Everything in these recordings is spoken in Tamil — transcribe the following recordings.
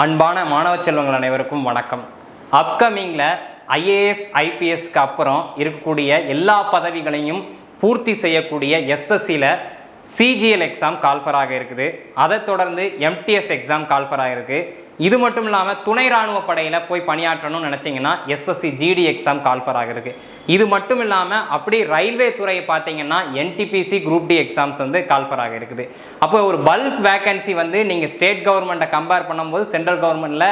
அன்பான மாணவ செல்வங்கள் அனைவருக்கும் வணக்கம். அப்கமிங்கில் ஐஏஎஸ் ஐபிஎஸ்க்கு அப்புறம் இருக்கக்கூடிய எல்லா பதவிகளையும் பூர்த்தி செய்யக்கூடிய எஸ்எஸ்சியில் சிஜிஎல் எக்ஸாம் கால்ஃபராக இருக்குது. அதை தொடர்ந்து எம்டிஎஸ் எக்ஸாம் கால்ஃபராக இருக்குது இது மட்டும் இல்லாமல் துணை ராணுவ படையில் போய் பணியாற்றணும்னு நினச்சிங்கன்னா எஸ்எஸ்சி ஜிடி எக்ஸாம் கால்ஃபர் ஆகிறதுக்கு. இது மட்டும் இல்லாமல் அப்படி ரயில்வே துறையை பார்த்தீங்கன்னா என்டிபிசி குரூப் டி எக்ஸாம்ஸ் வந்து கால்ஃபர் ஆக இருக்குது அப்போ ஒரு பல்க் வேக்கன்சி வந்து நீங்கள் ஸ்டேட் கவர்மெண்ட்டை கம்பேர் பண்ணும்போது சென்ட்ரல் கவர்மெண்ட்டில்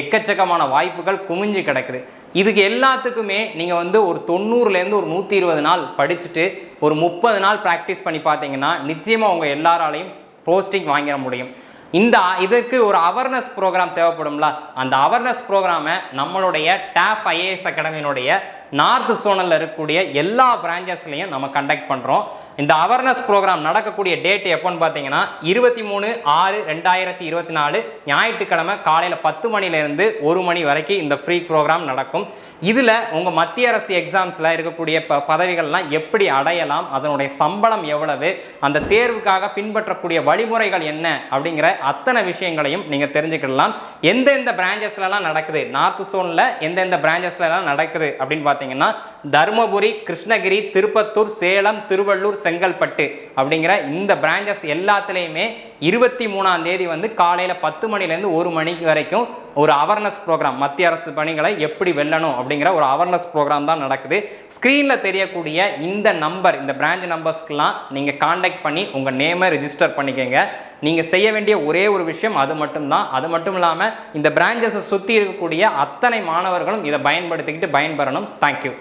எக்கச்சக்கமான வாய்ப்புகள் குமிஞ்சு கிடக்குது. இதுக்கு எல்லாத்துக்குமே நீங்கள் வந்து ஒரு தொண்ணூறுலேருந்து ஒரு நூற்றி இருபது நாள் படிச்சுட்டு ஒரு முப்பது நாள் ப்ராக்டிஸ் பண்ணி பார்த்தீங்கன்னா நிச்சயமாக உங்கள் எல்லாராலையும் போஸ்டிங் வாங்கிட முடியும். இந்த இதற்கு ஒரு அவேர்னஸ் ப்ரோக்ராம் தேவைப்படும்ல? அந்த அவேர்னஸ் ப்ரோக்ராமை நம்மளுடைய டேப் ஐஏஎஸ் அகாடமியினுடைய நார்த் சோனலில் இருக்கக்கூடிய எல்லா பிரான்ச்சஸ்லையும் நம்ம கண்டக்ட் பண்ணுறோம் இந்த அவேர்னஸ் ப்ரோக்ராம் நடக்கக்கூடிய டேட் எப்போன்னு பார்த்தீங்கன்னா இருபத்தி மூணு ஆறு ரெண்டாயிரத்தி இருபத்தி நாலு ஞாயிற்றுக்கிழமை காலையில் பத்து மணிலேருந்து ஒரு மணி வரைக்கும் இந்த ஃப்ரீ ப்ரோக்ராம் நடக்கும். இதில் உங்கள் மத்திய அரசு எக்ஸாம்ஸில் இருக்கக்கூடிய ப பதவிகள்லாம் எப்படி அடையலாம் அதனுடைய சம்பளம் எவ்வளவு அந்த தேர்வுக்காக பின்பற்றக்கூடிய வழிமுறைகள் என்ன அப்படிங்கிற அத்தனை விஷயங்களையும் நீங்கள் தெரிஞ்சுக்கிடலாம். எந்தெந்த பிரான்ச்சஸ்லலாம் நடக்குது? நார்த் சோனில் எந்தெந்த பிரான்ச்சஸ்லலாம் நடக்குது அப்படின்னு பார்த்தீங்கன்னா தருமபுரி கிருஷ்ணகிரி திருப்பத்தூர் சேலம் திருவள்ளூர் செங்கல்பட்டு அப்படிங்கிற இந்த பிரான்ச்சஸ் எல்லாத்துலேயுமே இருபத்தி மூணாம் தேதி வந்து காலையில் பத்து மணிலேருந்து ஒரு மணிக்கு வரைக்கும் ஒரு அவேர்னஸ் ப்ரோக்ராம் மத்திய அரசு பணிகளை எப்படி வெல்லணும் அப்படிங்கிற ஒரு அவேர்னஸ் ப்ரோக்ராம் தான் நடக்குது. ஸ்க்ரீனில் தெரியக்கூடிய இந்த நம்பர் இந்த பிரான்ச் நம்பர்ஸ்க்கெலாம் நீங்கள் காண்டாக்ட் பண்ணி உங்கள் நேமை ரிஜிஸ்டர் பண்ணிக்கோங்க. நீங்கள் செய்ய வேண்டிய ஒரே ஒரு விஷயம் அது மட்டும்தான். அது மட்டும் இல்லாமல் இந்த பிரான்ச்சஸை சுற்றி இருக்கக்கூடிய அத்தனை மாணவர்களும் இதை பயன்படுத்திக்கிட்டு பயன்பெறணும். தேங்க்யூ